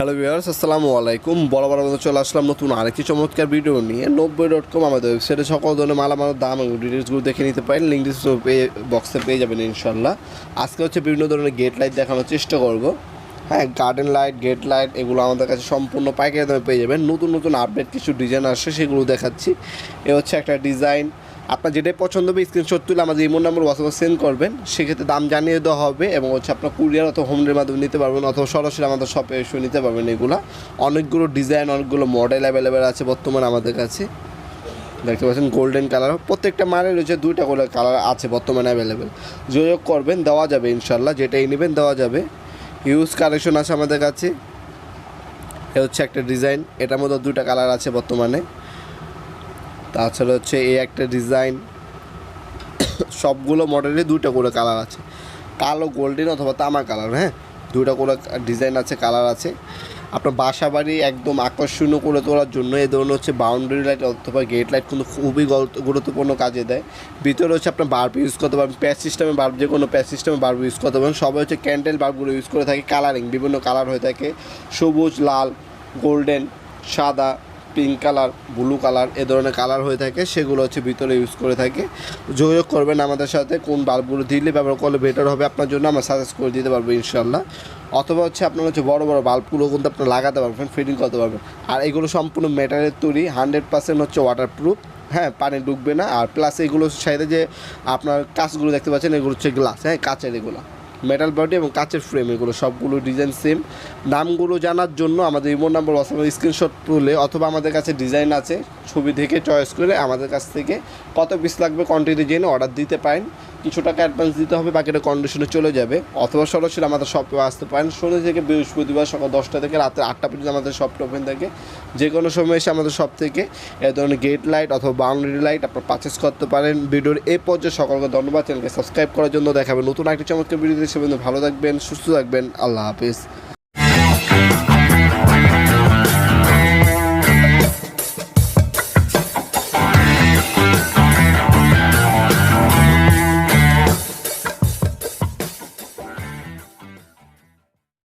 Hello viewers আসসালামু আলাইকুম। বড় বড় চলে আসলাম নতুন আরেকটি চমৎকার ভিডিও নিয়ে। নব্বই ডট কম আমাদের ওয়েবসাইটে সকল ধরনের মালামাল, দাম এবং ডিটেলসগুলো দেখে নিতে পারেন। লিঙ্ক পেয়ে বক্সে পেয়ে যাবেন ইনশাল্লাহ আজকে হচ্ছে বিভিন্ন ধরনের গেট লাইট দেখানোর চেষ্টা করব। হ্যাঁ গার্ডেন লাইট গেট লাইট এগুলো আমাদের কাছে সম্পূর্ণ পাইকারি দামে পেয়ে যাবেন। নতুন নতুন আপডেট কিছু ডিজাইন আসছে, সেগুলো দেখাচ্ছি। এ হচ্ছে একটা ডিজাইন আপনার যেটাই পছন্দ হবে স্ক্রিনশট তুলে আমাদের ইমোন নাম্বার হোয়াটসঅ্যাপে সেন্ড করবেন। সেক্ষেত্রে দাম জানিয়ে দেওয়া হবে এবং হচ্ছে আপনার কুরিয়ার অথবা হোমের মাধ্যমে নিতে পারবেন অথবা সরাসরি আমাদের শপে এসে নিতে পারবেন এগুলো। অনেকগুলো ডিজাইন অনেকগুলো মডেল অ্যাভেলেবেল আছে বর্তমানে আমাদের কাছে। দেখতে পাচ্ছেন গোল্ডেন কালার প্রত্যেকটা মালের রয়েছে দুইটা করে কালার আছে বর্তমানে অ্যাভেলেবেল যোগাযোগ করবেন, দেওয়া যাবে ইনশাল্লাহ যেটাই নেবেন, দেওয়া যাবে। হিউজ কালেকশন আছে আমাদের কাছে। এ হচ্ছে একটা ডিজাইন এটার মধ্যে দুটা কালার আছে বর্তমানে। তাছাড়া হচ্ছে এই একটা ডিজাইন সবগুলো মডেলে দুটা করে কালার আছে। কালো গোল্ডেন অথবা তামা কালার হ্যাঁ? দুটা করে ডিজাইন আছে কালার আছে। আপনার বাসা বাড়ি একদম আকর্ষণীয় করে তোলার জন্য এই ধরনের হচ্ছে বাউন্ডারি লাইট অথবা গেট লাইট কিন্তু খুবই গুরুত্বপূর্ণ কাজে দেয়। ভিতরে হচ্ছে আপনার বাল্ব ইউজ করতে পারবেন প্যাচ সিস্টেমে বাল্ব যে কোনো প্যাচ সিস্টেমে বাল্ব ইউজ করতে পারবেন। সবাই হচ্ছে ক্যান্ডেল বাল্বগুলো ইউজ করে থাকে কালারিং বিভিন্ন কালার হয়ে থাকে। সবুজ, লাল গোল্ডেন সাদা পিঙ্ক কালার, ব্লু কালার, এ ধরনের কালার হয়ে থাকে, সেগুলো হচ্ছে ভিতরে ইউজ করে থাকে। যোগাযোগ করবেন আমাদের সাথে, কোন বাল্বগুলো দিলে ব্যবহার করলে বেটার হবে আপনার জন্য, আমরা সাজেস্ট করে দিতে পারব ইনশাল্লাহ অথবা হচ্ছে আপনার হচ্ছে বড় বড় বাল্বগুলো কিন্তু আপনার লাগাতে পারবেন ফিটিং করতে পারবেন। আর এগুলো সম্পূর্ণ মেটালের তৈরি হান্ড্রেড পার্সেন্ট হচ্ছে ওয়াটারপ্রুফ হ্যাঁ পানি ডুববে না। আর প্লাস এগুলো সাইডে যে আপনার কাঁচগুলো দেখতে পাচ্ছেন, এগুলো হচ্ছে গ্লাস হ্যাঁ কাঁচের এগুলো। মেটাল বডি এবং কাঁচের ফ্রেম এগুলো, সবগুলো ডিজাইন সেম নামগুলো জানার জন্য আমাদের ইমোর নাম্বার হোয়াটসঅ্যাপে স্ক্রিনশট তুলে অথবা আমাদের কাছে ডিজাইন আছে, ছবি দেখে চয়েস করে আমাদের কাছ থেকে কত পিস লাগবে কোয়ান্টিটি জেনে অর্ডার দিতে পারেন। কিছু টাকা অ্যাডভান্স দিতে হবে, বাকিটা কন্ডিশনে চলে যাবে। অথবা সরাসরি আমাদের শপে আসতে পারেন। শনি থেকে বৃহস্পতিবার সকাল দশটা থেকে রাতে আটটা পর্যন্ত আমাদের শপটা ওপেন থাকে। যে কোনো সময় এসে আমাদের সব থেকে এ ধরনের গেট লাইট অথবা বাউন্ডারি লাইট আপনার পারচেস করতে পারেন। ভিডিওর এ পর্যায়ে সকলকে ধন্যবাদ। চ্যানেলকে সাবস্ক্রাইব করার জন্য দেখাবেন নতুন একটি চমৎকার ভিডিও দেখে ভালো থাকবেন, সুস্থ থাকবেন। আল্লাহ হাফিজ।